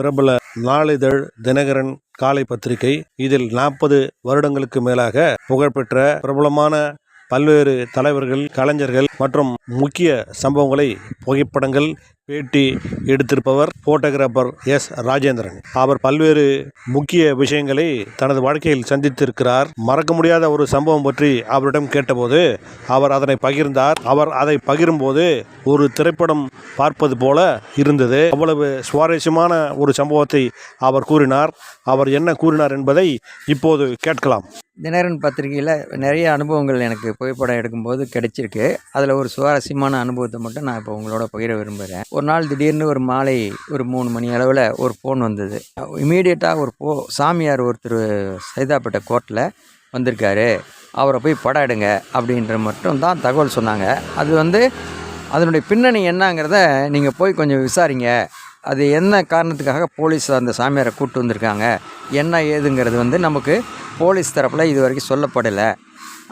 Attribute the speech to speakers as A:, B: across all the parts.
A: பிரபல நாளிதழ் தினகரன் காலை பத்திரிகை. இதில் நாற்பது வருடங்களுக்கு மேலாக புகழ்பெற்ற பிரபலமான பல்வேறு தலைவர்கள் கலைஞர்கள் மற்றும் முக்கிய சம்பவங்களை புகைப்படங்கள் பேட்டி எடுத்திருப்பவர் போட்டோகிராஃபர் எஸ் ராஜேந்திரன். அவர் பல்வேறு முக்கிய விஷயங்களை தனது வாழ்க்கையில் சந்தித்திருக்கிறார். மறக்க முடியாத ஒரு சம்பவம் பற்றி அவரிடம் கேட்டபோது அவர் அதனை பகிர்ந்தார். அவர் அதை பகிரும்போது ஒரு திரைப்படம் பார்ப்பது போல இருந்தது. அவ்வளவு சுவாரஸ்யமான ஒரு சம்பவத்தை அவர் கூறினார். அவர் என்ன கூறினார் என்பதை இப்போது கேட்கலாம்.
B: தினகரன் பத்திரிகையில் நிறைய அனுபவங்கள் எனக்கு புகைப்படம் எடுக்கும்போது கிடைச்சிருக்கு. அதில் ஒரு சுவாரஸ்யமான அனுபவத்தை மட்டும் நான் இப்போ உங்களோட பகிர விரும்புகிறேன் ஒரு நாள் திடீர்னு ஒரு மாலை ஒரு மூணு மணி அளவில் ஒரு ஃபோன் வந்தது. இமீடியட்டாக ஒரு போ சாமியார் ஒருத்தர் சைதாப்பேட்டை கோர்ட்டில் வந்திருக்காரு. அவரை போய் படம் எடுங்க அப்படின்ற மட்டும் தான் தகவல் சொன்னாங்க. அது வந்து அதனுடைய பின்னணி என்னங்கிறத நீங்கள் போய் கொஞ்சம் விசாரிங்க. அது என்ன காரணத்துக்காக போலீஸ் அந்த சாமியாரை கூப்பிட்டு வந்திருக்காங்க? என்ன ஏதுங்கிறது வந்து நமக்கு போலீஸ் தரப்பில் இது வரைக்கும் சொல்லப்படலை.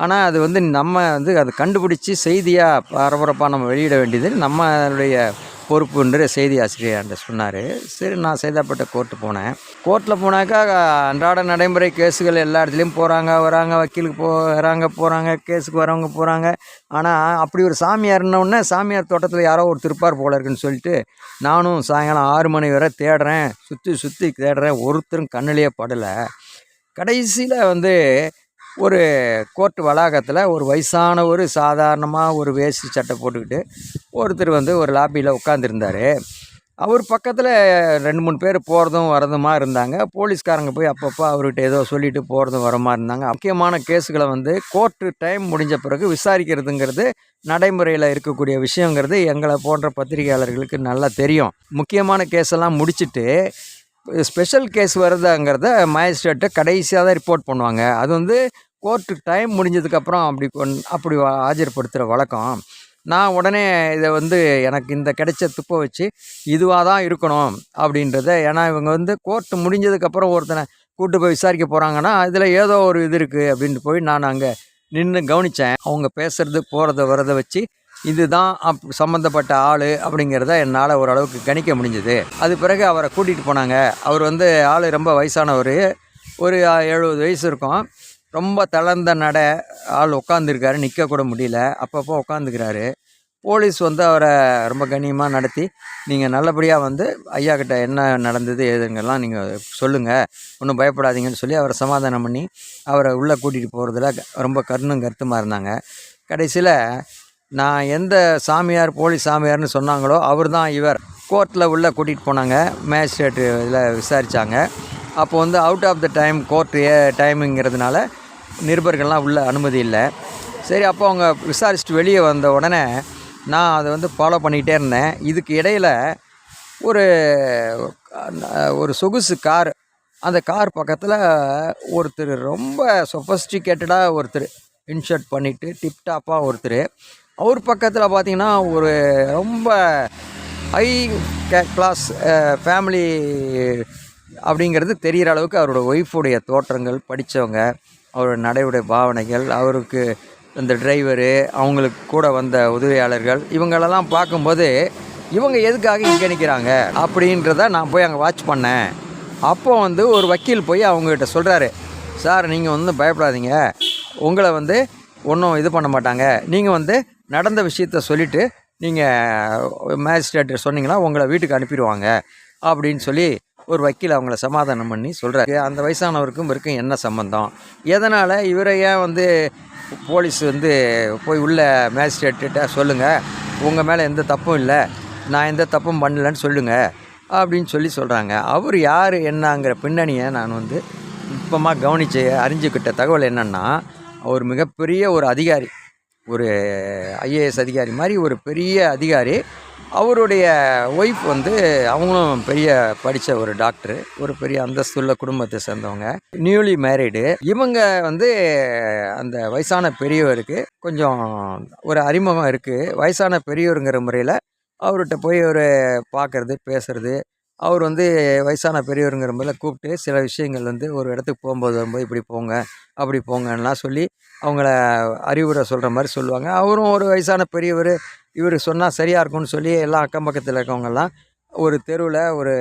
B: ஆனால் அது வந்து நம்ம வந்து அதை கண்டுபிடிச்சி செய்தியாக பரபரப்பாக நம்ம வெளியிட வேண்டியது நம்மளுடைய பொறுப்புன்ற செய்தி அந்த சொன்னார். சரி நான் செய்தாப்பட்ட கோர்ட்டு போனேன். கோர்ட்டில் போனாக்கா அன்றாட நடைமுறை கேஸுகள் எல்லா இடத்துலையும் போகிறாங்க வராங்க வக்கீலுக்கு போகிறாங்க போகிறாங்க கேஸுக்கு வரவங்க போகிறாங்க ஆனால் அப்படி ஒரு சாமியார்னோடனே சாமியார் தோட்டத்தில் யாரோ ஒரு திருப்பார் போல இருக்குன்னு சொல்லிட்டு நானும் சாயங்காலம் ஆறு மணி வரை தேடுறேன். சுற்றி சுற்றி தேடுறேன். ஒருத்தரும் கண்ணிலேயே படலை. கடைசியில் வந்து ஒரு கோர்ட் வளாகத்தில் ஒரு வயசானவர் சாதாரணமாக ஒரு வேஷ்டி சட்டை போட்டுக்கிட்டு ஒருத்தர் வந்து ஒரு லாபியில் உட்காந்துருந்தார் அவர் பக்கத்தில் ரெண்டு மூணு பேர் போகிறதும் வரதுமா இருந்தாங்க. போலீஸ்காரங்க போய் அப்பப்போ அவர்கிட்ட ஏதோ சொல்லிட்டு போகிறதும் வரமா இருந்தாங்க. முக்கியமான கேஸுகளை வந்து கோர்ட்டு டைம் முடிஞ்ச பிறகு விசாரிக்கிறதுங்கிறது நடைமுறையில் இருக்கக்கூடிய விஷயங்கிறது எங்களை போன்ற பத்திரிகையாளர்களுக்கு நல்லா தெரியும். முக்கியமான கேஸெல்லாம் முடிச்சுட்டு ஸ்பெஷல் கேஸ் வருதுங்கிறத மேஜிஸ்ட்ரேட்டை கடைசியாக தான் ரிப்போர்ட் பண்ணுவாங்க. அது வந்து கோர்ட்டு டைம் முடிஞ்சதுக்கப்புறம் அப்படி கொண்- அப்படி ஆஜர்படுத்துகிற வழக்கம். நான் உடனே இதை வந்து எனக்கு இந்த கிடைச்ச துப்பை வச்சு இதுவாக தான் இருக்கணும் அப்படின்றத ஏன்னா இவங்க வந்து கோர்ட்டு முடிஞ்சதுக்கப்புறம் ஒருத்தனை கூட்டு போய் விசாரிக்க போகிறாங்கன்னா இதில் ஏதோ ஒரு இது இருக்குது அப்படின்ட்டு போய் நான் அங்கே நின்று கவனித்தேன் அவங்க பேசுகிறது போகிறத வரதை வச்சு இதுதான் அப் சம்மந்தப்பட்ட ஆள் அப்படிங்கிறத என்னால் ஓரளவுக்கு கணிக்க முடிஞ்சது. அது பிறகு அவரை கூட்டிகிட்டு போனாங்க. அவர் வந்து ஆள் ரொம்ப வயசானவர். ஒரு எழுபது வயசு இருக்கும். ரொம்ப தளர்ந்த நட ஆள் உட்காந்துருக்காரு நிற்கக்கூட முடியல. அப்பப்போ உட்காந்துக்கிறாரு போலீஸ் வந்து அவரை ரொம்ப கண்ணியமாக நடத்தி நீங்கள் நல்லபடியாக வந்து ஐயா கிட்ட என்ன நடந்தது ஏதுங்கெல்லாம் நீங்கள் சொல்லுங்கள் ஒன்றும் பயப்படாதீங்கன்னு சொல்லி அவரை சமாதானம் பண்ணி அவரை உள்ளே கூட்டிகிட்டு போகிறதுல ரொம்ப கருணும் கருத்துமாக இருந்தாங்க. கடைசியில் நான் எந்த சாமியார் போலீஸ் சாமியார்னு சொன்னாங்களோ அவர் தான் இவர். கோர்ட்டில் உள்ளே கூட்டிகிட்டு போனாங்க. மேஜிஸ்ட்ரேட்டு இதில் விசாரித்தாங்க அப்போ வந்து out of the time court டைமுங்கிறதுனால நிருபர்கள்லாம் உள்ள அனுமதி இல்லை. சரி அப்போ அவங்க விசாரிச்சுட்டு வெளியே வந்த உடனே நான் அதை வந்து ஃபாலோ பண்ணிக்கிட்டே இருந்தேன். இதுக்கு இடையில் ஒரு ஒரு சொகுசு கார் அந்த கார் பக்கத்தில் ஒருத்தர் ரொம்ப சொஃபஸ்டிகேட்டடாக ஒருத்தர் இன்ஷர்ட் பண்ணிவிட்டு டிப்டாப்பாக ஒருத்தர். அவர் பக்கத்தில் பார்த்தீங்கன்னா ஒரு ரொம்ப ஹை கிளாஸ் ஃபேமிலி அப்படிங்கிறது தெரிகிற அளவுக்கு அவரோட ஒய்ஃபுடைய தோற்றங்கள் படித்தவங்க அவரோட நடையுடைய பாவனைகள் அவருக்கு இந்த டிரைவரு அவங்களுக்கு கூட வந்த உதவியாளர்கள் இவங்களெல்லாம் பார்க்கும்போது இவங்க எதுக்காக இங்கே நிற்கிறாங்க அப்படின்றத நான் போய் அங்கே வாட்ச் பண்ணேன். அப்போ வந்து ஒரு வக்கீல் போய் அவங்ககிட்ட சொல்கிறாரு சார் நீங்கள் வந்து பயப்படாதீங்க. உங்களை வந்து ஒன்றும் இது பண்ண மாட்டாங்க. நீங்கள் வந்து நடந்த விஷயத்த சொல்லிவிட்டு நீங்கள் மேஜிஸ்ட்ரேட்டு சொன்னீங்கன்னா உங்களை வீட்டுக்கு அனுப்பிடுவாங்க. அப்படின்னு சொல்லி ஒரு வக்கீல் அவங்கள சமாதானம் பண்ணி சொல்கிறாரு அந்த வயசானவருக்கும் இவருக்கும் என்ன சம்மந்தம் எதனால் இவரை ஏன் வந்து போலீஸ் வந்து போய் உள்ள மேஜிஸ்ட்ரேட்ட சொல்லுங்கள் உங்கள் மேலே எந்த தப்பும் இல்லை. நான் எந்த தப்பும் பண்ணலன்னு சொல்லுங்கள் அப்படின்னு சொல்லி சொல்கிறாங்க அவர் யார் என்னங்கிற பின்னணியை நான் வந்து நுட்பமாக கவனித்து அறிஞ்சுக்கிட்ட தகவல் என்னென்னா அவர் மிகப்பெரிய ஒரு அதிகாரி ஒரு ஐஏஎஸ் அதிகாரி மாதிரி ஒரு பெரிய அதிகாரி அவருடைய ஒய்ஃப் வந்து அவங்களும் பெரிய படித்த ஒரு டாக்டர் ஒரு பெரிய அந்தஸ்துள்ள குடும்பத்தை சேர்ந்தவங்க. நியூலி மேரிடு இவங்க வந்து அந்த வயசான பெரியவருக்கு கொஞ்சம் ஒரு அறிமுகம் இருக்குது வயசான பெரியவருங்கிற முறையில் அவர்கிட்ட போய் ஒரு பார்க்குறது பேசுறது அவர் வந்து வயசான பெரியவருங்கிற முறையில் கூப்பிட்டு சில விஷயங்கள் வந்து ஒரு இடத்துக்கு போகும்போது வரும்போது இப்படி போங்க அப்படி போங்கலாம் சொல்லி அவங்கள அறிவுரை சொல்கிற மாதிரி சொல்லுவாங்க. அவரும் ஒரு வயசான பெரியவர் இவர் சொன்னால் சரியாக இருக்கும்னு சொல்லி எல்லாம் அக்கம் பக்கத்தில் இருக்கவங்கெல்லாம் ஒரு தெருவில் ஒரு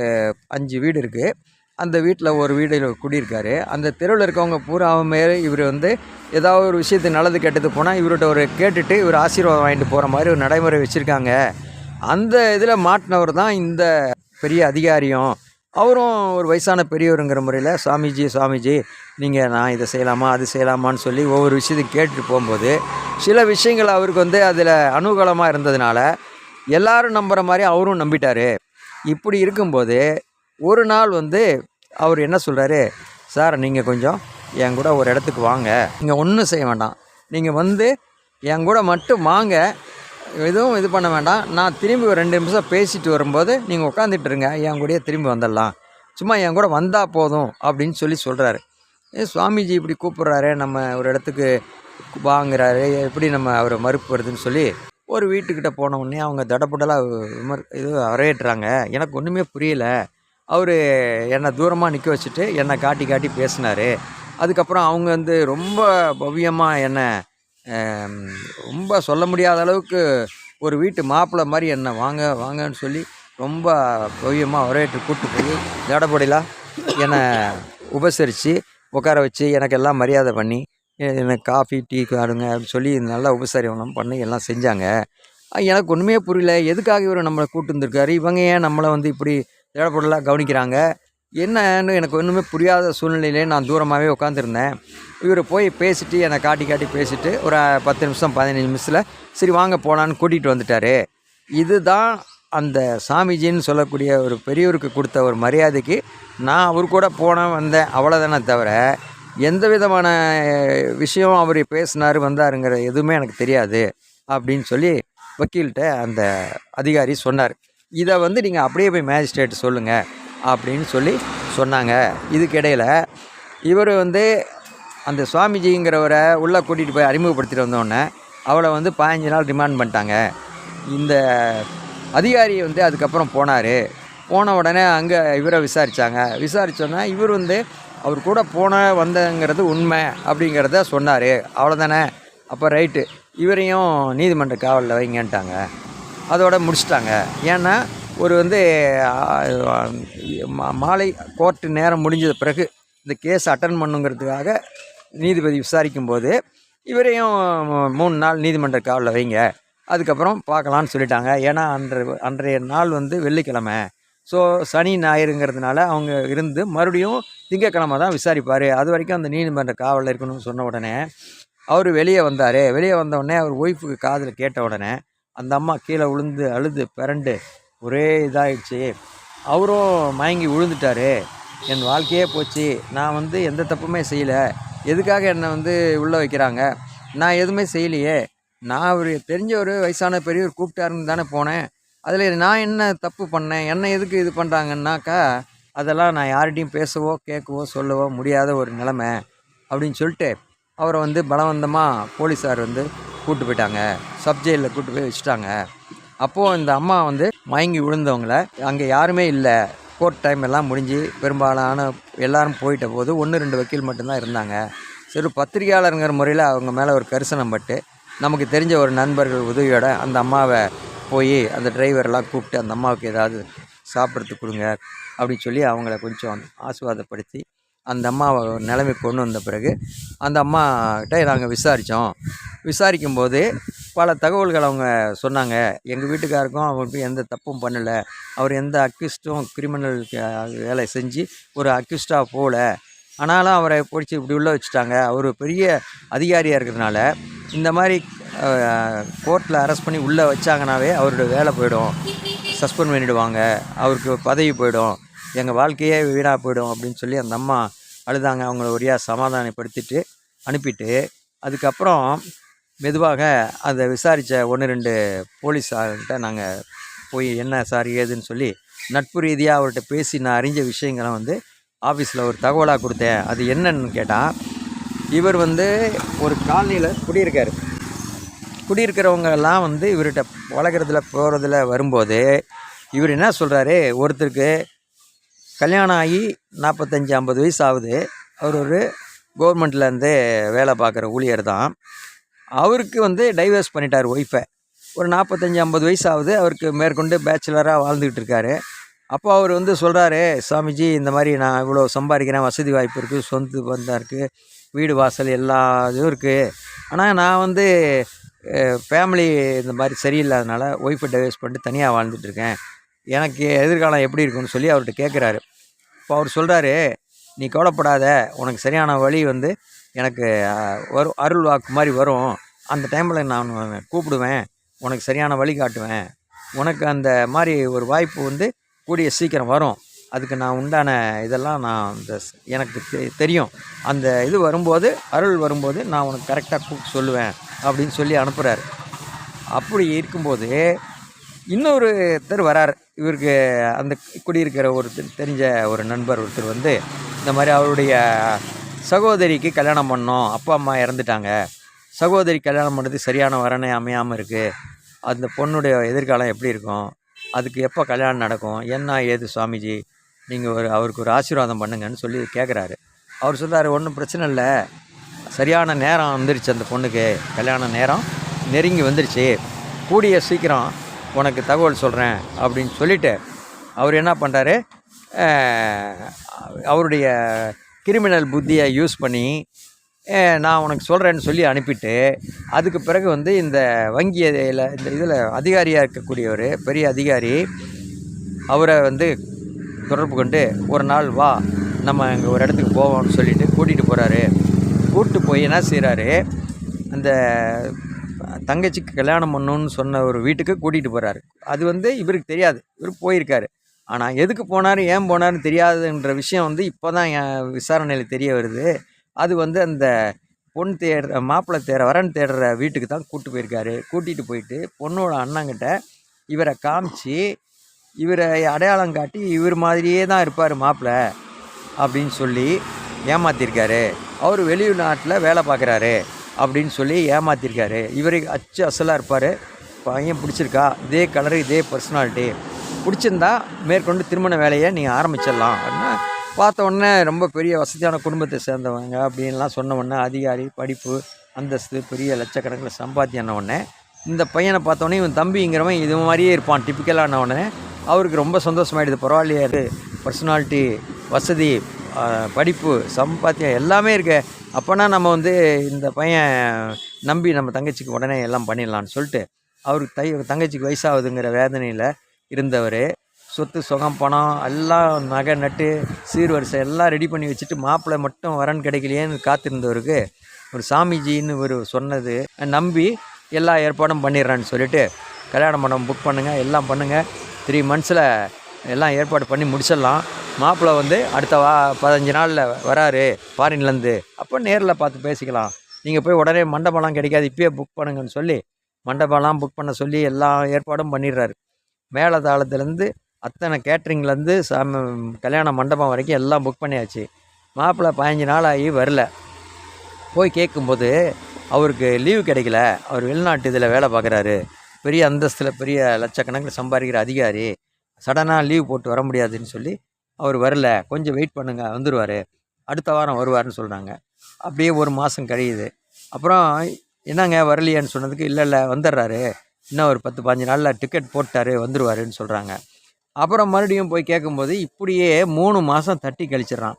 B: அஞ்சு வீடு இருக்குது அந்த வீட்டில் ஒரு வீடு குடியிருக்காரு. அந்த தெருவில் இருக்கவங்க பூராவுமே இவர் வந்து ஏதாவது ஒரு விஷயத்து நல்லது கெட்டது போனால் இவர்கிட்ட ஒரு கேட்டுட்டு இவர் ஆசீர்வாதம் வாங்கிட்டு போகிற மாதிரி ஒரு நடைமுறை வச்சுருக்காங்க. அந்த இதில் மாட்டினவர் தான் இந்த பெரிய அதிகாரியும் அவரும் ஒரு வயசான பெரியவருங்கிற முறையில் சுவாமிஜி சுவாமிஜி நீங்கள் நான் இதை செய்யலாமா அது செய்யலாமான்னு சொல்லி ஒவ்வொரு விஷயத்தையும் கேட்டுட்டு போகும்போது சில விஷயங்கள் அவருக்கு வந்து அதில் அனுகூலமாக இருந்ததுனால எல்லாரும் நம்புகிற மாதிரி அவரும் நம்பிட்டார். இப்படி இருக்கும்போது ஒரு நாள் வந்து அவர் என்ன சொல்கிறாரு சார் நீங்கள் கொஞ்சம் என் கூட ஒரு இடத்துக்கு வாங்க. நீங்கள் ஒன்றும் செய்ய வேண்டாம். நீங்கள் வந்து என் கூட மட்டும் வாங்க. எதுவும் இது பண்ண வேண்டாம். நான் திரும்பி ஒரு ரெண்டு நிமிஷம் பேசிட்டு வரும்போது நீங்கள் உட்காந்துட்டு இருங்க. என் கூடயே திரும்பி வந்துடலாம். சும்மா என் கூட வந்தால் போதும் அப்படின்னு சொல்லி சொல்கிறாரு ஏ சுவாமிஜி இப்படி கூப்பிட்றாரு நம்ம ஒரு இடத்துக்கு வாங்குறாரு. எப்படி நம்ம அவரை மறுப்பு வருதுன்னு சொல்லி ஒரு வீட்டுக்கிட்ட போன உடனே அவங்க தடபுடலாக விமர் இது வரவேற்றாங்க எனக்கு ஒன்றுமே புரியல. அவர் என்னை தூரமாக நிற்க வச்சுட்டு என்னை காட்டி காட்டி பேசினார். அதுக்கப்புறம் அவங்க வந்து ரொம்ப பவ்யமாக என்னை ரொம்ப சொல்ல முடியாத அளவுக்கு ஒரு வீட்டு மாப்பிள்ளை மாதிரி என்னை வாங்க வாங்கன்னு சொல்லி ரொம்ப பவ்யமாக வரவேற்று கூப்பிட்டு போய் தடபுடலாக என்னை உபசரித்து உட்கார வச்சு எனக்கு எல்லாம் மரியாதை பண்ணி எனக்கு காஃபி டீ காடுங்க அப்படின்னு சொல்லி நல்லா உபசரிவனம் பண்ணி எல்லாம் செஞ்சாங்க. எனக்கு ஒன்றுமே புரியல. எதுக்காக இவர் நம்மளை கூப்பிட்டு வந்திருக்காரு? இவங்க ஏன் நம்மளை வந்து இப்படி தேடப்படலாம் கவனிக்கிறாங்க? என்னன்னு எனக்கு ஒன்றுமே புரியாத சூழ்நிலையிலே நான் தூரமாகவே உட்காந்துருந்தேன் இவர் போய் பேசிட்டு என்னை காட்டி காட்டி பேசிட்டு ஒரு பத்து நிமிஷம் பதினஞ்சு நிமிஷத்தில் சரி வாங்க போகலான்னு கூட்டிகிட்டு வந்துட்டாரு. இதுதான் அந்த சாமிஜின்னு சொல்லக்கூடிய ஒரு பெரியவருக்கு கொடுத்த ஒரு மரியாதைக்கு நான் அவர் கூட போனேன் வந்தேன் அவ்வளோதானே தவிர எந்த விதமான விஷயம் அவர் பேசினார் வந்தாருங்கிற எதுவுமே எனக்கு தெரியாது அப்படின்னு சொல்லி வக்கீல்கிட்ட அந்த அதிகாரி சொன்னார். இதை வந்து நீங்கள் அப்படியே போய் மேஜிஸ்ட்ரேட் சொல்லுங்கள் அப்படின்னு சொல்லி சொன்னாங்க. இதுக்கிடையில் இவர் வந்து அந்த சுவாமிஜிங்கிறவரை உள்ளே கூட்டிகிட்டு போய் அறிமுகப்படுத்திட்டு வந்தோடனே அவளை வந்து பதினஞ்சு நாள் ரிமாண்ட் பண்ணிட்டாங்க. இந்த அதிகாரி வந்து அதுக்கப்புறம் போனார். போன உடனே அங்கே இவரை விசாரித்தாங்க விசாரித்தோன்னே இவர் வந்து அவர் கூட போன வந்தங்கிறது உண்மை அப்படிங்கிறத சொன்னார். அவ்வளோதானே அப்போ ரைட்டு. இவரையும் நீதிமன்ற காவலில் வைங்கன்ட்டாங்க. அதோட முடிச்சிட்டாங்க. ஏன்னா ஒரு வந்து மா- மாலை கோர்ட்டு நேரம் முடிஞ்சது பிறகு இந்த கேஸ் அட்டன் பண்ணுங்கிறதுக்காக நீதிபதி விசாரிக்கும் போது இவரையும் மூணு நாள் நீதிமன்ற காவலில் வைங்க. அதுக்கப்புறம் பார்க்கலான்னு சொல்லிட்டாங்க. ஏன்னா அன்ற அன்றைய நாள் வந்து வெள்ளிக்கிழமை. ஸோ சனி ஞாயிறுங்கிறதுனால அவங்க இருந்து மறுபடியும் திங்கக்கிழமை தான் விசாரிப்பார். அது வரைக்கும் அந்த நீதிமன்ற காவலில் இருக்கணும்னு சொன்ன உடனே அவர் வெளியே வந்தார். வெளியே வந்த உடனே அவர் ஒய்ஃபுக்கு காதில் கேட்ட உடனே அந்த அம்மா கீழே விழுந்து அழுது பிறண்டு ஒரே இதாகிடுச்சு அவரும் மயங்கி விழுந்துட்டாரு என் வாழ்க்கையே போச்சு. நான் வந்து எந்த தப்புமே செய்யலை. எதுக்காக என்னை வந்து உள்ளே வைக்கிறாங்க? நான் எதுவுமே செய்யலையே. நான் ஒரு தெரிஞ்ச ஒரு வயசான பெரியவர் கூப்பிட்டாருன்னு தானே போனேன். அதில் நான் என்ன தப்பு பண்ணேன்? என்ன எதுக்கு இது பண்ணுறாங்கன்னாக்கா அதெல்லாம் நான் யார்கிட்டையும் பேசவோ கேட்கவோ சொல்லவோ முடியாத ஒரு நிலமை அப்படின்னு சொல்லிட்டு அவரை வந்து பலவந்தமாக போலீஸார் வந்து கூப்பிட்டு போயிட்டாங்க. சப்ஜெயிலில் கூப்பிட்டு போய் வச்சுட்டாங்க. அப்போது இந்த அம்மா வந்து மயங்கி விழுந்தவங்கள அங்கே யாருமே இல்லை. கோர்ட் டைம் எல்லாம் முடிஞ்சு பெரும்பாலான எல்லாரும் போயிட்ட போது ஒன்று ரெண்டு வக்கீல் மட்டும்தான் இருந்தாங்க. சரி பத்திரிகையாளருங்கிற முறையில் அவங்க மேலே ஒரு கரிசனம் பட்டு நமக்கு தெரிஞ்ச ஒரு நண்பர்கள் உதவியோட அந்த அம்மாவை போய் அந்த டிரைவரெல்லாம் கூப்பிட்டு அந்த அம்மாவுக்கு ஏதாவது சாப்பிட்றதுக்கு கொடுங்க அப்படின்னு சொல்லி அவங்கள கொஞ்சம் ஆசுவாதப்படுத்தி அந்த அம்மாவை நிலைமை கொண்டு வந்த பிறகு அந்த அம்மாகிட்ட நாங்கள் விசாரித்தோம் விசாரிக்கும்போது பல தகவல்கள் அவங்க சொன்னாங்க. எங்கள் வீட்டுக்காருக்கும் அவருக்கும் எந்த தப்பும் பண்ணலை. அவர் எந்த அக்யூஸ்டும் கிரிமினல் வேலை செஞ்சு ஒரு அக்யூஸ்டாக போகல ஆனாலும் அவரை பிடிச்சி இப்படி உள்ளே வச்சுட்டாங்க. அவர் பெரிய அதிகாரியாக இருக்கிறதுனால இந்த மாதிரி கோர்ட்டில் அரெஸ்ட் பண்ணி உள்ளே வச்சாங்கனாவே அவரோட வேலை போயிடும். சஸ்பெண்ட் பண்ணிவிடுவாங்க அவருக்கு பதவி போயிடும். எங்கள் வாழ்க்கையே வீணாக போயிடும் அப்படின்னு சொல்லி அந்த அம்மா அழுதாங்க. அவங்கள ஒரியா சமாதானப்படுத்திட்டு அனுப்பிட்டு அதுக்கப்புறம் மெதுவாக அதை விசாரித்த ஒன்று ரெண்டு போலீஸார்கிட்ட நாங்கள் போய் என்ன சார் ஏதுன்னு சொல்லி நட்பு ரீதியாக அவர்கிட்ட பேசி நான் அறிஞ்ச விஷயங்களை வந்து ஆஃபீஸில் ஒரு தகவலாக கொடுத்தேன். அது என்னன்னு கேட்டால் இவர் வந்து ஒரு காலனியில் குடியிருக்கார். குடியிருக்கிறவங்கெல்லாம் வந்து இவர்கிட்ட பழகுறதுல போகிறதுல வரும்போது இவர் என்ன சொல்கிறாரு ஒருத்தருக்கு கல்யாணம் ஆகி நாற்பத்தஞ்சி ஐம்பது வயசு ஆகுது அவர் ஒரு கவர்மெண்ட்லேருந்து வேலை பார்க்குற ஊழியர் தான். அவருக்கு வந்து டைவர்ஸ் பண்ணிட்டார் ஒய்ஃபை ஒரு நாற்பத்தஞ்சு ஐம்பது வயசு ஆகுது அவருக்கு மேற்கொண்டு பேச்சுலராக வாழ்ந்துக்கிட்டு இருக்காரு. அப்போ அவர் வந்து சொல்கிறாரு சாமிஜி இந்த மாதிரி நான் இவ்வளோ சம்பாதிக்கிறேன். வசதி வாய்ப்பு இருக்குது சொந்த பந்தம் இருக்குது வீடு வாசல் எல்லா இதுவும் இருக்குது ஆனால் நான் வந்து ஃபேமிலி இந்த மாதிரி சரியில்லாதனால ஒய்ஃபை டைவர்ஸ் பண்ணிட்டு தனியாக வாழ்ந்துட்டுருக்கேன் எனக்கு எதிர்காலம் எப்படி இருக்கும்னு சொல்லி அவர்கிட்ட கேட்குறாரு இப்போ அவர் சொல்கிறாரு நீ கவலைப்படாத உனக்கு சரியான வழி வந்து எனக்கு வரும் அருள் வாக்கு மாதிரி வரும். அந்த டைமில் நான் கூப்பிடுவேன் உனக்கு சரியான வழி காட்டுவேன். உனக்கு அந்த மாதிரி ஒரு வாய்ப்பு வந்து கூடிய சீக்கிரம் வரும். அதுக்கு நான் உண்டான இதெல்லாம் நான் இந்த எனக்கு தெ- தெரியும். அந்த இது வரும்போது அருள் வரும்போது நான் உனக்கு கரெக்டாக கூப்பிட்டு சொல்லுவேன் அப்படின்னு சொல்லி அனுப்புகிறாரு அப்படி இருக்கும்போது இன்னொருத்தர் வரார். இவருக்கு அந்த குடியிருக்கிற ஒருத்தர் தெரிஞ்ச ஒரு நண்பர் ஒருத்தர் வந்து இந்த மாதிரி அவருடைய சகோதரிக்கு கல்யாணம் பண்ணோம் அப்பா அம்மா இறந்துட்டாங்க. சகோதரி கல்யாணம் பண்ணுறது சரியான வரனே அமையாமல் இருக்குது அந்த பொண்ணுடைய எதிர்காலம் எப்படி இருக்கும்? அதுக்கு எப்போ கல்யாணம் நடக்கும்? என்ன ஏது சுவாமிஜி? நீங்கள் ஒரு அவருக்கு ஒரு ஆசீர்வாதம் பண்ணுங்கன்னு சொல்லி கேட்குறாரு அவர் சொல்கிறார் ஒன்றும் பிரச்சனை இல்லை. சரியான நேரம் வந்துருச்சு அந்த பொண்ணுக்கு. கல்யாண நேரம் நெருங்கி வந்துருச்சு. கூடிய சீக்கிரம் உனக்கு தகவல் சொல்கிறேன் அப்படின்னு சொல்லிட்டு அவர் என்ன பண்ணுறாரு அவருடைய கிரிமினல் புத்தியை யூஸ் பண்ணி நான் உனக்கு சொல்கிறேன்னு சொல்லி அனுப்பிட்டு அதுக்கு பிறகு வந்து இந்த வங்கி இதில் இந்த இதில் அதிகாரியாக இருக்கக்கூடியவர் பெரிய அதிகாரி அவரை வந்து தொடர்பு கொண்டு ஒரு நாள் வா நம்ம இங்கே ஒரு இடத்துக்கு போவோம்னு சொல்லிட்டு கூட்டிகிட்டு போகிறாரு கூப்பிட்டு போய் என்ன செய்கிறாரு அந்த தங்கச்சிக்கு கல்யாணம் பண்ணணும்னு சொன்ன ஒரு வீட்டுக்கு கூட்டிகிட்டு போகிறாரு அது வந்து இவருக்கு தெரியாது. இவர் போயிருக்காரு. ஆனால் எதுக்கு போனார் ஏன் போனார்னு தெரியாதுன்ற விஷயம் வந்து இப்போ தான் என் விசாரணையில் தெரிய வருது. அது வந்து அந்த பொண்ணு தேடுற மாப்பிள்ளை தேடுற வரன் தேடுற வீட்டுக்கு தான் கூப்பிட்டு போயிருக்காரு. கூட்டிகிட்டு போயிட்டு பொண்ணோட அண்ணங்கிட்ட இவரை காமிச்சு இவரை அடையாளம் காட்டி இவர் மாதிரியே தான் இருப்பார் மாப்பிள்ளை அப்படின்னு சொல்லி ஏமாற்றிருக்காரு அவர் வெளிநாட்டில் வேலை பார்க்குறாரு. அப்படின்னு சொல்லி ஏமாற்றிருக்காரு இவர் அச்சு அசலாக இருப்பார். பையன் பிடிச்சிருக்கா. இதே கலரு இதே பர்சனாலிட்டி பிடிச்சிருந்தா மேற்கொண்டு திருமண வேலையை நீங்கள் ஆரம்பிச்சிடலாம். அப்படின்னா பார்த்த உடனே ரொம்ப பெரிய வசதியான குடும்பத்தை சேர்ந்தவங்க அப்படின்லாம் சொன்ன உடனே அதிகாரி படிப்பு அந்தஸ்து பெரிய லட்சக்கணக்கில் சம்பாத்தியான உடனே இந்த பையனை பார்த்தோன்னே இவன் தம்பிங்கிறவன் இது மாதிரியே இருப்பான் டிப்பிக்கலான உடனே. அவருக்கு ரொம்ப சந்தோஷமாயிடுது. பரவாயில்லையே பர்சனாலிட்டி வசதி படிப்பு சம்பாத்தியம் எல்லாமே இருக்கு. அப்போனா நம்ம வந்து இந்த பையன் நம்பி நம்ம தங்கச்சிக்கு உடனே எல்லாம் பண்ணிடலான்னு சொல்லிட்டு அவருக்கு தை தங்கச்சிக்கு வயசாகுதுங்கிற வேதனையில் இருந்தவர் சொத்து சுகம் பணம் எல்லாம் நகை நட்டு சீர்வரிசை எல்லாம் ரெடி பண்ணி வச்சுட்டு மாப்பிள்ளை மட்டும் வரன் கிடைக்கலையேன்னு காத்திருந்தவருக்கு ஒரு சாமிஜின்னு ஒரு சொன்னது நம்பி எல்லா ஏற்பாடும் பண்ணிடுறான்னு சொல்லிட்டு கல்யாண மண்டபம் புக் பண்ணுங்கள் எல்லாம் பண்ணுங்கள் த்ரீ மந்த்ஸில் எல்லாம் ஏற்பாடு பண்ணி முடிச்சிடலாம். மாப்பிள்ளை வந்து அடுத்த வா பதினஞ்சு நாளில் வராரு ஃபாரின்லேருந்து அப்போ நேரில் பார்த்து பேசிக்கலாம். நீங்கள் போய் உடனே மண்டபம்லாம் கிடைக்காது இப்பயே புக் பண்ணுங்கன்னு சொல்லி மண்டபம்லாம் புக் பண்ண சொல்லி எல்லா ஏற்பாடும் பண்ணிடுறாரு. மேலதாளத்துலேருந்து அத்தனை கேட்ரிங்லேருந்து சாமி கல்யாண மண்டபம் வரைக்கும் எல்லாம் புக் பண்ணியாச்சு. மாப்பிள்ளை பதினஞ்சு நாள் ஆகி வரல. போய் கேட்கும்போது அவருக்கு லீவு கிடைக்கல. அவர் வெளிநாட்டு இதில் வேலை பார்க்குறாரு. பெரிய அந்தஸ்தில் பெரிய லட்சக்கணக்கில் சம்பாதிக்கிற அதிகாரி. சடனாக லீவ் போட்டு வர முடியாதுன்னு சொல்லி அவர் வரல. கொஞ்சம் வெயிட் பண்ணுங்கள் வந்துடுவார் அடுத்த வாரம் வருவார்னு சொல்கிறாங்க அப்படியே ஒரு மாதம் கழியுது. அப்புறம் என்னங்க வரலையான்னு சொன்னதுக்கு இல்லை இல்லை வந்துடுறாரு. இன்னும் ஒரு பத்து பாஞ்சு நாளில் டிக்கெட் போட்டாரு வந்துடுவாருன்னு சொல்கிறாங்க அப்புறம் மறுபடியும் போய் கேட்கும்போது இப்படியே மூணு மாதம் தட்டி கழிச்சிடுறான்.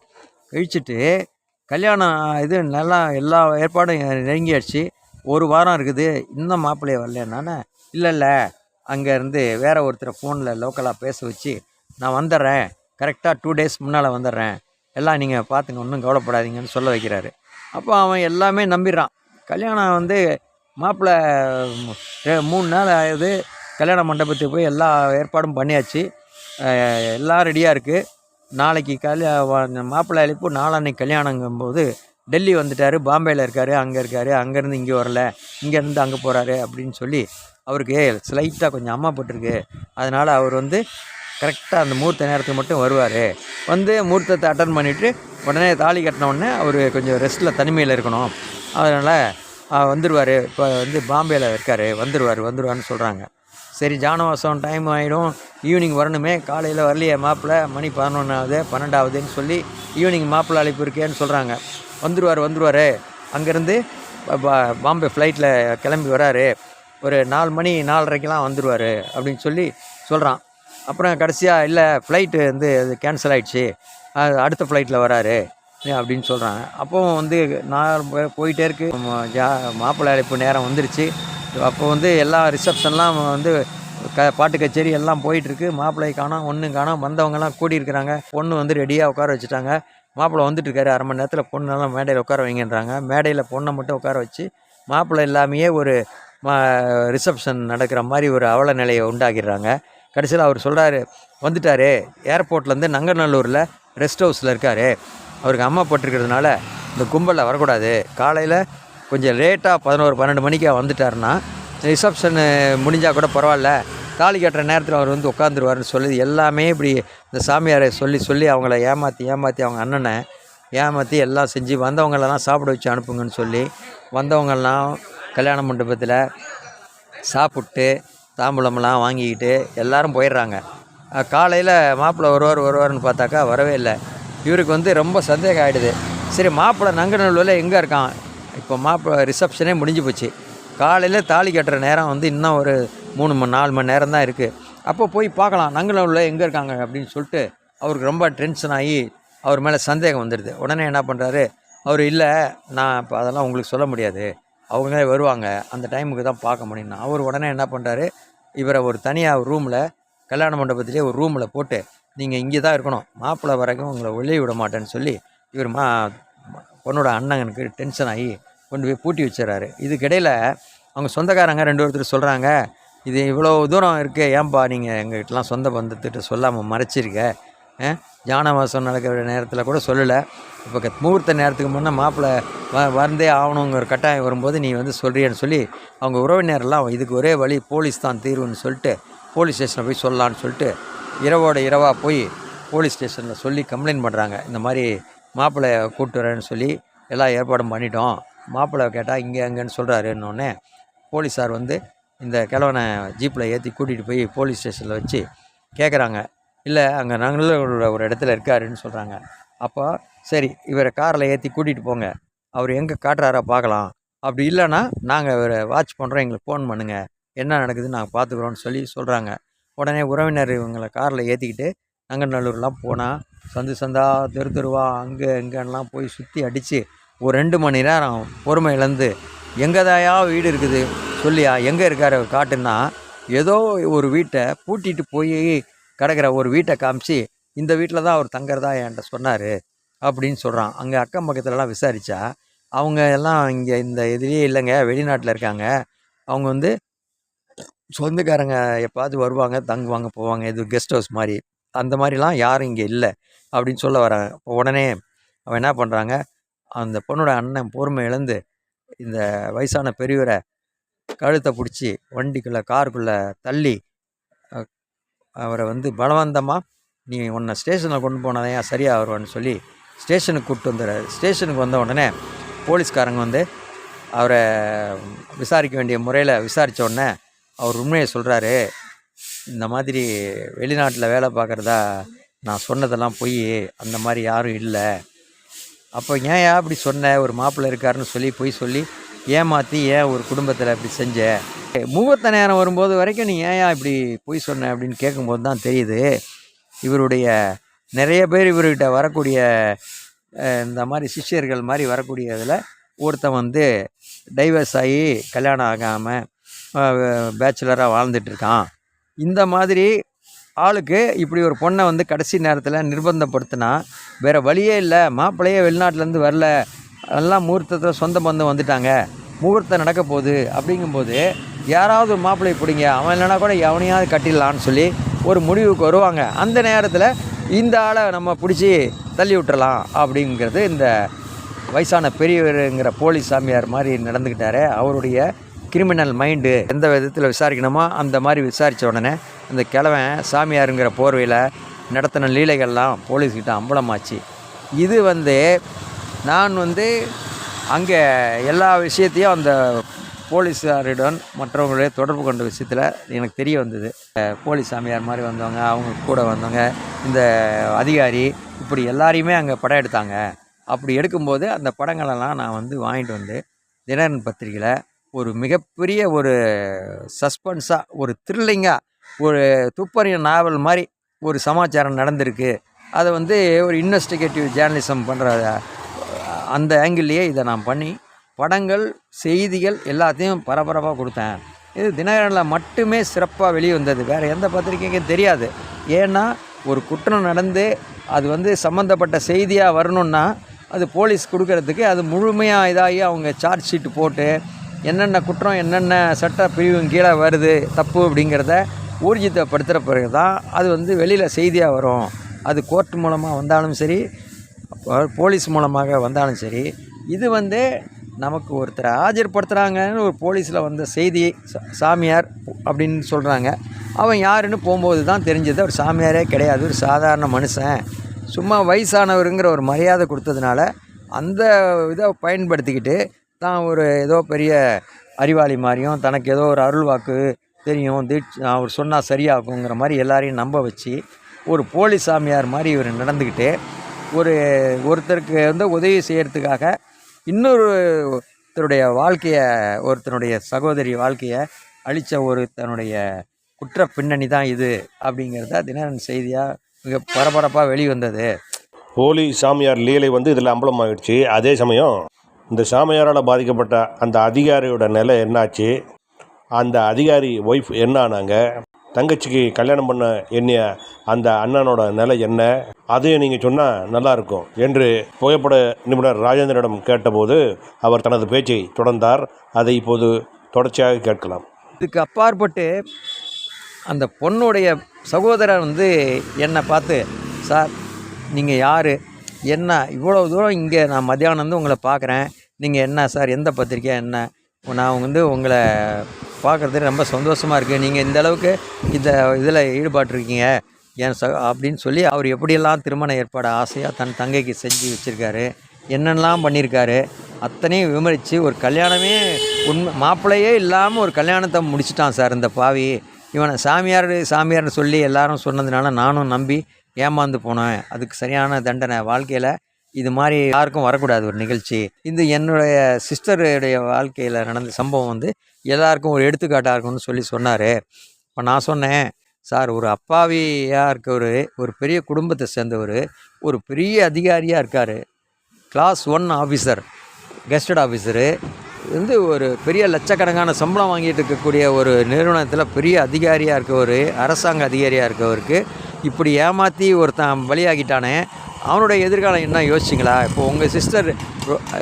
B: கழிச்சிட்டு கல்யாணம் இது நல்லா எல்லா ஏற்பாடும் நெருங்கியாச்சு ஒரு வாரம் இருக்குது. இன்னும் மாப்பிள்ளைய வரலன்னா இல்லை இல்லை அங்கேருந்து வேற ஒருத்தரை ஃபோனில் லோக்கலாக பேச வச்சு நான் வந்துடுறேன். கரெக்டாக டூ டேஸ் முன்னால் வந்துடுறேன். எல்லாம் நீங்கள் பார்த்துங்க. ஒன்றும் கவலைப்படாதீங்கன்னு சொல்ல வைக்கிறாரு. அப்போ அவன் எல்லாமே நம்பிடுறான். கல்யாணம் வந்து மாப்பிள்ளை மூணு நாள் ஆகுது. கல்யாண மண்டபத்துக்கு போய் எல்லா ஏற்பாடும் பண்ணியாச்சு. எல்லாம் ரெடியாக இருக்குது நாளைக்கு கல்யா மாப்பிள்ளை அழைப்பு நாளான்னைக்கு கல்யாணங்கும்போது டெல்லி வந்துட்டார் பாம்பேயில் இருக்கார் அங்கே இருக்கார் அங்கேருந்து இங்கே வரல இங்கேருந்து அங்கே போகிறாரு அப்படின்னு சொல்லி அவருக்கு ஸ்லைட்டாக கொஞ்சம் அம்மா போட்டிருக்கு. அதனால் அவர் வந்து கரெக்டாக அந்த முகூர்த்த நேரத்துக்கு மட்டும் வருவார். வந்து முகூர்த்தத்தை அட்டன் பண்ணிவிட்டு உடனே தாலி கட்டின உடனே அவர் கொஞ்சம் ரெஸ்ட்டில் தனிமையில் இருக்கணும். அதனால் வந்துடுவார் இப்போ வந்து பாம்பேயில் இருக்கார் வந்துடுவார் வந்துடுவார்னு சொல்கிறாங்க சரி ஜானவாசம் டைம் ஆகிடும் ஈவினிங் வரணுமே காலையில் வரலையே மாப்பிள்ளை மணி பதினொன்றாவது பன்னெண்டாவதுன்னு சொல்லி ஈவினிங் மாப்பிள்ளை அழைப்பு இருக்கேன்னு சொல்கிறாங்க வந்துடுவார் வந்துடுவார் அங்கேருந்து பாம்பே ஃப்ளைட்டில் கிளம்பி வராரு. ஒரு நாலு மணி நாலரைக்கெலாம் வந்துடுவார் அப்படின்னு சொல்லி சொல்கிறான் அப்புறம் கடைசியாக இல்லை ஃப்ளைட்டு வந்து அது கேன்சல் ஆகிடுச்சு அது அடுத்த ஃப்ளைட்டில் வராரு. அப்படின்னு சொல்கிறாங்க அப்போவும் வந்து நான் போயிட்டே இருக்கு. ஜா மாப்பிள்ளை அழைப்பு நேரம் வந்துருச்சு. அப்போ வந்து எல்லா ரிசப்ஷன்லாம் வந்து க பாட்டு கச்சேரி எல்லாம் போயிட்டுருக்கு மாப்பிள்ளை காணோம் ஒன்று காணோம். வந்தவங்கலாம் கூடியிருக்கிறாங்க. பொண்ணு வந்து ரெடியாக உட்கார வச்சுட்டாங்க. மாப்பிள்ளை வந்துட்டு இருக்காரு அரை மணி நேரத்தில் பொண்ணெல்லாம் மேடையில் உட்கார வைங்கன்றாங்க. மேடையில் பொண்ணை மட்டும் உட்கார வச்சு மாப்பிள்ளை இல்லாமையே ஒரு ரிசப்ஷன் நடக்கிற மாதிரி ஒரு அவல நிலையை உண்டாக்கிடுறாங்க. கடைசியில் அவர் சொல்கிறாரு வந்துட்டாரு. ஏர்போர்ட்லேருந்து நங்கநல்லூரில் ரெஸ்ட் ஹவுஸில் இருக்கார். அவருக்கு அம்மா போட்டிருக்கிறதுனால இந்த கும்பலில் வரக்கூடாது. காலையில் கொஞ்சம் லேட்டாக பதினோரு பன்னெண்டு மணிக்கு வந்துட்டாருன்னா ரிசப்ஷனு முடிஞ்சால் கூட பரவாயில்ல. தாலி கட்டுற நேரத்தில் அவர் வந்து உட்காந்துருவாருன்னு சொல்லி எல்லாமே இப்படி இந்த சாமியாரை சொல்லி சொல்லி அவங்கள ஏமாற்றி ஏமாற்றி அவங்க அண்ணனை ஏமாற்றி எல்லாம் செஞ்சு வந்தவங்களெல்லாம் சாப்பிட வச்சு அனுப்புங்கன்னு சொல்லி வந்தவங்கெல்லாம் கல்யாண மண்டபத்தில் சாப்பிட்டு தாம்பூலமெல்லாம் வாங்கிக்கிட்டு எல்லாரும் போயிடுறாங்க. காலையில் மாப்பிள்ளை வருவார் வருவார்னு பார்த்தாக்கா வரவே இல்லை. இவருக்கு வந்து ரொம்ப சந்தேகம் ஆகிடுது சரி மாப்பிள்ளை நங்கநல்லூரில் எங்கே இருக்கான்? இப்போ மாப்பிள்ளை ரிசப்ஷனே முடிஞ்சு போச்சு. காலையில் தாலி கட்டுற நேரம் வந்து இன்னும் ஒரு மூணு மணி நாலு மணி நேரம் தான் இருக்குது அப்போ போய் பார்க்கலாம். நங்கநல்லூரில் எங்கே இருக்காங்க அப்படின்னு சொல்லிட்டு அவருக்கு ரொம்ப டென்ஷன் ஆகி அவர் மேலே சந்தேகம் வந்துடுது உடனே என்ன பண்ணுறாரு அவர் இல்லை நான் இப்போ அதெல்லாம் உங்களுக்கு சொல்ல முடியாது. அவங்களே வருவாங்க. அந்த டைமுக்கு தான் பார்க்க முடியும்னா. அவர் உடனே என்ன பண்ணுறாரு இவரை ஒரு தனியாக ரூமில் கல்யாண மண்டபத்திலே ஒரு ரூமில் போட்டு நீங்கள் இங்கே தான் இருக்கணும். மாப்பிள்ளை வரைக்கும் உங்களை வெளியே விட மாட்டேன்னு சொல்லி இவர் மா பொண்ணோட அண்ணனுக்கு டென்ஷன் ஆகி கொண்டு போய் பூட்டி வச்சிடறாரு. இதுக்கிடையில் அவங்க சொந்தக்காரங்க ரெண்டு ஒருத்தர் சொல்கிறாங்க இது இவ்வளோ தூரம் இருக்கு. ஏன்பா நீங்கள் எங்ககிட்டலாம் சொந்த பந்தத்திட்ட சொல்லாமல் மறைச்சிருக்க? ஜானவாசம் நடக்கிற நேரத்தில் கூட சொல்லலை. இப்போ க- முகூர்த்த நேரத்துக்கு முன்னே மாப்பிள்ளை வ வந்தே ஆகணுங்கிற கட்டாயம் வரும்போது நீ வந்து சொல்கிறியன்னு சொல்லி அவங்க உறவினர்லாம் இதுக்கு ஒரே வழி போலீஸ் தான் தீர்வுன்னு சொல்லிட்டு போலீஸ் ஸ்டேஷனில் போய் சொல்லலான்னு சொல்லிட்டு இரவோட இரவாக போய் போலீஸ் ஸ்டேஷனில் சொல்லி கம்ப்ளைண்ட் பண்ணுறாங்க இந்த மாதிரி மாப்பிள்ளைய கூப்பிட்டு வரேன்னு சொல்லி எல்லா ஏற்பாடும் பண்ணிட்டோம். மாப்பிள்ளை கேட்டால் இங்கே அங்கேன்னு சொல்கிறாருன்னொடனே போலீஸார் வந்து இந்த கிழவனை ஜீப்பில் ஏற்றி கூட்டிகிட்டு போய் போலீஸ் ஸ்டேஷனில் வச்சு கேட்குறாங்க. இல்லை அங்கே நாங்களோட ஒரு இடத்துல இருக்காருன்னு சொல்கிறாங்க. அப்போ சரி இவரை காரில் ஏற்றி கூட்டிகிட்டு போங்க. அவர் எங்கே காட்டுறாரா பார்க்கலாம். அப்படி இல்லைன்னா நாங்கள் இவரை வாட்ச் பண்ணுறோம் எங்களுக்கு ஃபோன் பண்ணுங்கள் என்ன நடக்குதுன்னு நாங்கள் பார்த்துக்குறோன்னு சொல்லி சொல்கிறாங்க. உடனே உறவினர் இவங்களை காரில் ஏற்றிக்கிட்டு நங்கநல்லூர்லாம் போனால் சந்து சந்தா தெரு தெருவா அங்கே இங்கேலாம் போய் சுற்றி அடித்து ஒரு ரெண்டு மணி நேரம் பொறுமை இழந்து எங்கேதாயா வீடு இருக்குது? சொல்லியா எங்கே இருக்கார் அவர் காட்டுன்னா ஏதோ ஒரு வீட்டை பூட்டிட்டு போய் கிடக்கிற ஒரு வீட்டை காமிச்சு இந்த வீட்டில் தான் அவர் தங்குறதா என்கிட்ட சொன்னார் அப்படின்னு சொல்கிறான் அங்கே அக்கம் பக்கத்துலலாம் விசாரித்தா அவங்க எல்லாம் இங்கே இந்த இதுலேயே இல்லைங்க வெளிநாட்டில் இருக்காங்க. அவங்க வந்து சொந்தக்காரங்க எப்பாவது வருவாங்க தங்குவாங்க போவாங்க இது கெஸ்ட் ஹவுஸ் மாதிரி. அந்த மாதிரிலாம் யாரும் இங்கே இல்லை அப்படின்னு சொல்ல வராங்க இப்போ உடனே அவன் என்ன பண்ணுறாங்க அந்த பொண்ணோட அண்ணன் பொறுமை இழந்து இந்த வயசான பெரியவரை கழுத்தை பிடிச்சி வண்டிக்குள்ளே காருக்குள்ளே தள்ளி அவரை வந்து பலவந்தமாக நீ உன்னை ஸ்டேஷனில் கொண்டு போனதையா சரியாக வருவான்னு சொல்லி ஸ்டேஷனுக்கு கூப்பிட்டு வந்துடுறாரு ஸ்டேஷனுக்கு வந்த உடனே போலீஸ்காரங்க வந்து அவரை விசாரிக்க வேண்டிய முறையில் விசாரித்த உடனே அவர் உண்மையை சொல்கிறாரு இந்த மாதிரி வெளிநாட்டில் வேலை பார்க்குறதா நான் சொன்னதெல்லாம் பொய் அந்த மாதிரி யாரும் இல்லை. அப்போ ஏன் அப்படி சொன்ன? ஒரு மாப்பிள்ளை இருக்காருன்னு சொல்லி பொய் சொல்லி ஏமாற்றி ஏன் ஒரு குடும்பத்தில் இப்படி செஞ்ச? முகூர்த்த நேரம் வரும்போது வரைக்கும் நீ ஏன் இப்படி பொய் சொன்ன அப்படின்னு கேட்கும்போது தான் தெரியுது. இவருடைய நிறைய பேர் இவர்கிட்ட வரக்கூடிய இந்த மாதிரி சிஷ்யர்கள் மாதிரி வரக்கூடிய இதில் ஒருத்தன் வந்து டைவர்ஸ் ஆகி கல்யாணம் ஆகாமல் பேச்சுலராக வாழ்ந்துட்டுருக்கான் இந்த மாதிரி ஆளுக்கு இப்படி ஒரு பொண்ணை வந்து கடைசி நேரத்தில் நிர்பந்தப்படுத்தினா வேறு வழியே இல்லை. மாப்பிள்ளையே வெளிநாட்டிலேருந்து வரல. எல்லாம் முகூர்த்தத்தில் சொந்த பந்தம் வந்துட்டாங்க. முகூர்த்தம் நடக்க போகுது அப்படிங்கும்போது யாராவது ஒரு மாப்பிள்ளை பிடிங்க. அவன் இல்லைனா கூட எவனையாவது கட்டிடலான்னு சொல்லி ஒரு முடிவுக்கு வருவாங்க. அந்த நேரத்தில் இந்த ஆளை நம்ம பிடிச்சி தள்ளி விட்டுறலாம் அப்படிங்கிறது இந்த வயசான பெரியவருங்கிற போலீஸ் சாமியார் மாதிரி நடந்துக்கிட்டாரு. அவருடைய கிரிமினல் மைண்டு எந்த விதத்தில் விசாரிக்கணுமோ அந்த மாதிரி விசாரித்த உடனே அந்த கிழவன் சாமியாருங்கிற போர்வையில் நடத்தின லீலைகள்லாம் போலீஸ்கிட்ட அம்பலமாச்சு. இது வந்து நான் வந்து அங்கே எல்லா விஷயத்தையும் அந்த போலீஸாரிடம் மற்றவங்களுடைய தொடர்பு கொண்ட விஷயத்தில் எனக்கு தெரிய வந்தது. போலீஸ் சாமியார் மாதிரி வந்தவங்க அவங்க கூட வந்தவங்க இந்த அதிகாரி இப்படி எல்லாரையுமே அங்கே படம் எடுத்தாங்க. அப்படி எடுக்கும்போது அந்த படங்களெல்லாம் நான் வந்து வாங்கிட்டு வந்து தினகரன் பத்திரிகையில் ஒரு மிகப்பெரிய ஒரு சஸ்பென்ஸாக ஒரு த்ரில்லிங்காக ஒரு துப்பறியும் நாவல் மாதிரி ஒரு சமாச்சாரம் நடந்திருக்கு. அதை வந்து ஒரு இன்வெஸ்டிகேட்டிவ் ஜேர்னலிசம் பண்ணுற அந்த ஆங்கிள்லேயே இதை நான் பண்ணி படங்கள் செய்திகள் எல்லாத்தையும் பரபரப்பாக கொடுத்தேன். இது தினகரனில் மட்டுமே சிறப்பாக வெளியே வந்தது. வேறு எந்த பத்திரிக்கைக்கும் தெரியாது. ஏன்னா ஒரு குற்றம் நடந்து அது வந்து சம்மந்தப்பட்ட செய்தியாக வரணுன்னா அது போலீஸ் கொடுக்கறதுக்கு அது முழுமையாக இதாகி அவங்க சார்ஜ் ஷீட்டு போட்டு என்னென்ன குற்றம் என்னென்ன சட்ட பிரிவின் கீழே வருது தப்பு அப்படிங்கிறத ஊர்ஜிதப்படுத்துகிற பிறகு தான் அது வந்து வெளியில் செய்தியாக வரும். அது கோர்ட் மூலமாக வந்தாலும் சரி போலீஸ் மூலமாக வந்தாலும் சரி இது வந்து நமக்கு ஒருத்தரை ஆஜர்படுத்துகிறாங்கன்னு ஒரு போலீஸில் வந்த செய்தி சாமியார் அப்படின்னு சொல்கிறாங்க அவன் யாருன்னு போகும்போது தான் தெரிஞ்சது. அவர் சாமியாரே கிடையாது. ஒரு சாதாரண மனுஷன். சும்மா வயசானவருங்கிற ஒரு மரியாதை கொடுத்ததுனால அந்த இதை பயன்படுத்திக்கிட்டு தான் ஒரு ஏதோ பெரிய அறிவாளி மாதிரியும் தனக்கு ஏதோ ஒரு அருள் வாக்கு தெரியும் தீட்ச அவர் சொன்னால் சரியாகுங்கிற மாதிரி எல்லாரையும் நம்ப வச்சு ஒரு போலி சாமியார் மாதிரி இவர் நடந்துக்கிட்டு ஒரு ஒருத்தருக்கு வந்து உதவி செய்கிறதுக்காக இன்னொருத்தருடைய வாழ்க்கையை ஒருத்தனுடைய சகோதரி வாழ்க்கையை அழித்த ஒரு தன்னுடைய குற்ற பின்னணி தான் இது அப்படிங்கிறத தினகரன் செய்தியாக மிக பரபரப்பாக வெளிவந்தது.
A: போலி சாமியார் லீலை வந்து இதில் அம்பலமாகிடுச்சு அதே சமயம் இந்த சாமியாரால் பாதிக்கப்பட்ட அந்த அதிகாரியோட நிலை என்னாச்சு? அந்த அதிகாரி ஒய்ஃப் என்ன ஆனாங்க? தங்கச்சிக்கு கல்யாணம் பண்ண எண்ணிய அந்த அண்ணனோட நிலை என்ன? அதையும் நீங்கள் சொன்னால் நல்லாயிருக்கும் என்று புகைப்பட நிபுணர் ராஜேந்திரனிடம் கேட்டபோது அவர் தனது பேச்சை தொடர்ந்தார். அதை இப்போது தொடர்ச்சியாக கேட்கலாம்.
B: இதுக்கு அப்பாற்பட்டு அந்த பொண்ணுடைய சகோதரர் வந்து என்னை பார்த்து சார் நீங்கள் யார்? என்ன இவ்வளோ தூரம் இங்கே நான் மத்தியானம் வந்து உங்களை பார்க்குறேன். நீங்கள் என்ன சார்? எந்த பத்திரிக்கை? என்ன? நான் வந்து உங்களை பார்க்குறதுக்கு ரொம்ப சந்தோஷமாக இருக்குது நீங்கள் இந்த அளவுக்கு இந்த இதில் ஈடுபாட்டிருக்கீங்க. என் ச அப்படின்னு சொல்லி அவர் எப்படியெல்லாம் திருமண ஏற்பாடு ஆசையாக தன் தங்கைக்கு செஞ்சு வச்சுருக்காரு என்னென்னலாம் பண்ணியிருக்காரு அத்தனையும் விமரித்து ஒரு கல்யாணமே உண்மை மாப்பிள்ளையே இல்லாமல் ஒரு கல்யாணத்தை முடிச்சிட்டான் சார் இந்த பாவி. இவனை சாமியார் சாமியார்னு சொல்லி எல்லாரும் சொன்னதுனால நானும் நம்பி ஏமாந்து போனேன். அதுக்கு சரியான தண்டனை வாழ்க்கையில் இது மாதிரி யாருக்கும் வரக்கூடாது ஒரு நிகழ்ச்சி. இந்த என்னுடைய சிஸ்டருடைய வாழ்க்கையில் நடந்த சம்பவம் வந்து எல்லாருக்கும் ஒரு எடுத்துக்காட்டாக இருக்கும்னு சொல்லி சொன்னார். இப்போ நான் சொன்னேன் சார் ஒரு அப்பாவியாக இருக்கவர் ஒரு பெரிய குடும்பத்தை சேர்ந்தவர் ஒரு பெரிய அதிகாரியாக இருக்கார். Class one officer gazetted officer வந்து ஒரு பெரிய லட்சக்கணக்கான சம்பளம் வாங்கிட்டு இருக்கக்கூடிய ஒரு நிறுவனத்தில் பெரிய அதிகாரியாக இருக்கவர் அரசாங்க அதிகாரியாக இருக்கவருக்கு இப்படி ஏமாற்றி ஒருத்தன் பலியாகிட்டானே அவனுடைய எதிர்காலம் என்ன யோசிச்சிங்களா? இப்போ உங்கள் சிஸ்டர்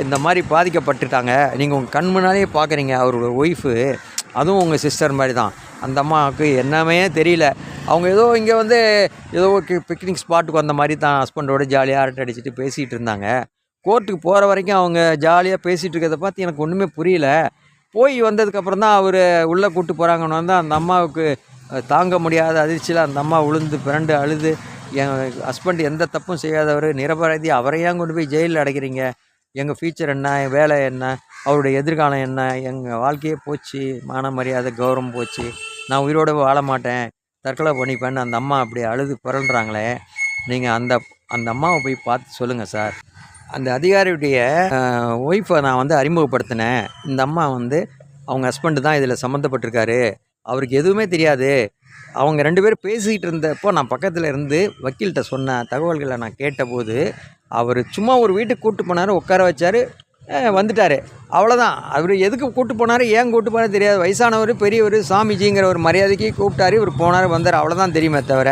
B: இந்த மாதிரி பாதிக்கப்பட்டுட்டாங்க. நீங்கள் உங்கள் கண் முன்னாலேயே பார்க்குறீங்க அவரோட ஒய்ஃபு அதுவும் உங்கள் சிஸ்டர் மாதிரி தான். அந்த அம்மாவுக்கு என்னமே தெரியல. அவங்க ஏதோ இங்கே வந்து ஏதோ பிக்னிக் ஸ்பாட்டுக்கு வந்த மாதிரி தான் ஹஸ்பண்டோட ஜாலியாக அரட்டை அடிச்சுட்டு பேசிகிட்டு இருந்தாங்க. கோர்ட்டுக்கு போகிற வரைக்கும் அவங்க ஜாலியாக பேசிகிட்டு இருக்கிறத பார்த்து எனக்கு ஒன்றுமே புரியல. போய் வந்ததுக்கப்புறம் தான் அவர் உள்ளே கூப்பிட்டு போகிறாங்கன்னு வந்து அந்த அம்மாவுக்கு தாங்க முடியாத அதிர்ச்சியில் அந்த அம்மா விழுந்து பிறண்டு அழுது. என் ஹஸ்பண்ட் எந்த தப்பும் செய்யாதவர். நிரபராதி அவரை கொண்டு போய் ஜெயிலில் அடைக்கிறீங்க? எங்கள் ஃபியூச்சர் என்ன? என் வேலை என்ன? அவருடைய எதிர்காலம் என்ன? எங்கள் வாழ்க்கையே போச்சு. மான மரியாதை கௌரவம் போச்சு. நான் உயிரோட வாழ மாட்டேன். தற்கொலை பண்ணிப்பேன்னு அந்த அம்மா அப்படி அழுது புரள்றாங்களே நீங்கள் அந்த அந்த அம்மாவை போய் பார்த்து சொல்லுங்கள் சார். அந்த அதிகாரியுடைய ஒய்ஃபை நான் வந்து அறிமுகப்படுத்தினேன். இந்த அம்மா வந்து அவங்க ஹஸ்பண்டு தான் இதில் சம்மந்தப்பட்டிருக்காரு. அவருக்கு எதுவுமே தெரியாது. அவங்க ரெண்டு பேரும் பேசிக்கிட்டு இருந்தப்போ நான் பக்கத்தில் இருந்து வக்கீல்கிட்ட சொன்ன தகவல்களை நான் கேட்டபோது அவர் சும்மா ஒரு வீட்டுக்கு கூப்பிட்டு போனார் உட்கார வச்சார். வந்துட்டார். அவ்வளோதான் அவர் எதுக்கு கூப்பிட்டு போனார் ஏன் கூப்பிட்டு போனார் தெரியாது. வயசானவர் பெரியவர் சாமிஜிங்கிற ஒரு மரியாதைக்கு கூப்பிட்டாரு இவர் போனார் வந்தார். அவ்வளோதான் தெரியுமே தவிர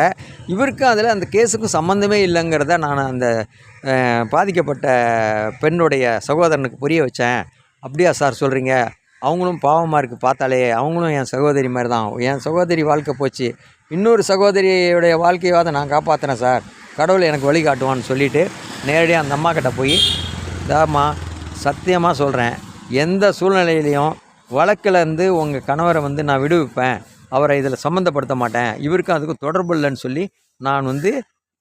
B: இவருக்கும் அதில் அந்த கேஸுக்கும் சம்மந்தமே இல்லைங்கிறத நான் அந்த பாதிக்கப்பட்ட பெண்ணுடைய சகோதரனுக்கு புரிய வச்சேன். அப்படியா சார் சொல்கிறீங்க அவங்களும் பாவமாக இருக்குது பார்த்தாலே அவங்களும் என் சகோதரி மாதிரி தான் என் சகோதரி வாழ்க்கை போச்சு. இன்னொரு சகோதரியுடைய வாழ்க்கையாவது நான் காப்பாற்றினேன் சார். கடவுள் எனக்கு வழிகாட்டுவான்னு சொல்லிவிட்டு நேரடியாக அந்த அம்மா கிட்டே போய் தாம்மா சத்தியமாக சொல்கிறேன் எந்த சூழ்நிலையிலையும் வழக்கில் இருந்து உங்கள் கணவரை வந்து நான் விடுவிப்பேன். அவரை இதில் சம்மந்தப்படுத்த மாட்டேன். இவருக்கும் அதுக்கும் தொடர்பு இல்லைன்னு சொல்லி நான் வந்து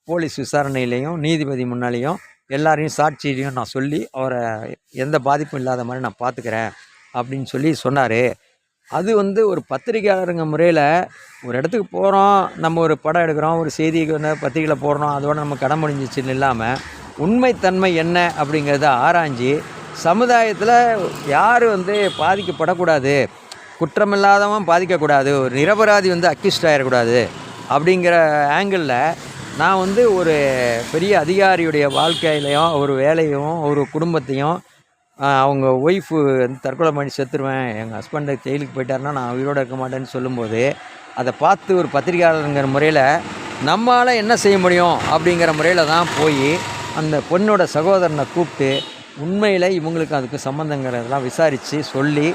B: போலீஸ் விசாரணையிலையும் நீதிபதி முன்னாலேயும் எல்லாரையும் சாட்சியிலையும் நான் சொல்லி அவரை எந்த பாதிப்பும் இல்லாத மாதிரி நான் பார்த்துக்கிறேன் அப்படின்னு சொல்லி சொன்னார். அது வந்து ஒரு பத்திரிகையாளருங்க முறையில் ஒரு இடத்துக்கு போகிறோம் நம்ம ஒரு படம் எடுக்கிறோம் ஒரு செய்திக்கு வந்து பத்திரிக்கையில் போடுறோம் அதோட நம்ம கடன் முடிஞ்சிச்சுன்னு இல்லாமல் உண்மைத்தன்மை என்ன அப்படிங்கிறத ஆராய்ஞ்சு சமுதாயத்தில் யார் வந்து பாதிக்கப்படக்கூடாது குற்றமில்லாதவன் பாதிக்கக்கூடாது ஒரு நிரபராதி வந்து அக்யூஸ்ட் ஆகிடக்கூடாது அப்படிங்கிற ஆங்கிளில் நான் வந்து ஒரு பெரிய அதிகாரியுடைய வாழ்க்கையிலையும் ஒரு வேலையும் ஒரு குடும்பத்தையும் அவங்க ஒய்ஃபு வந்து தற்கொலை பண்ணி செத்துருவேன். எங்கள் ஹஸ்பண்டு ஜெயிலுக்கு போயிட்டாருன்னா நான் உயிரோடு இருக்க மாட்டேன்னு சொல்லும்போது அதை பார்த்து ஒரு பத்திரிகையாளருங்கிற முறையில் நம்மளால் என்ன செய்ய முடியும் அப்படிங்கிற முறையில் தான் போய் அந்த பொண்ணோட சகோதரனை கூப்பிட்டு உண்மையில் இவங்களுக்கு அதுக்கு சம்மந்தங்கிறதெல்லாம் விசாரித்து சொல்லி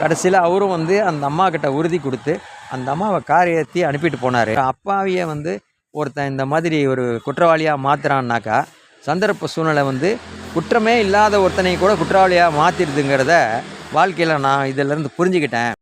B: கடைசியில் அவரும் வந்து அந்த அம்மா கிட்ட உறுதி கொடுத்து அந்த அம்மாவை காரியத்தி ஏற்றி அனுப்பிட்டு போனார். அப்பாவையே வந்து ஒருத்தன் இந்த மாதிரி ஒரு குற்றவாளியாக மாத்துறான்னாக்கா சந்தர்ப்ப சூழ்நிலை வந்து குற்றமே இல்லாத ஒருத்தனை கூட குற்றவாளியாக மாற்றிடுதுங்கிறத வாழ்க்கையில் நான் இதிலேருந்து புரிஞ்சுக்கிட்டேன்.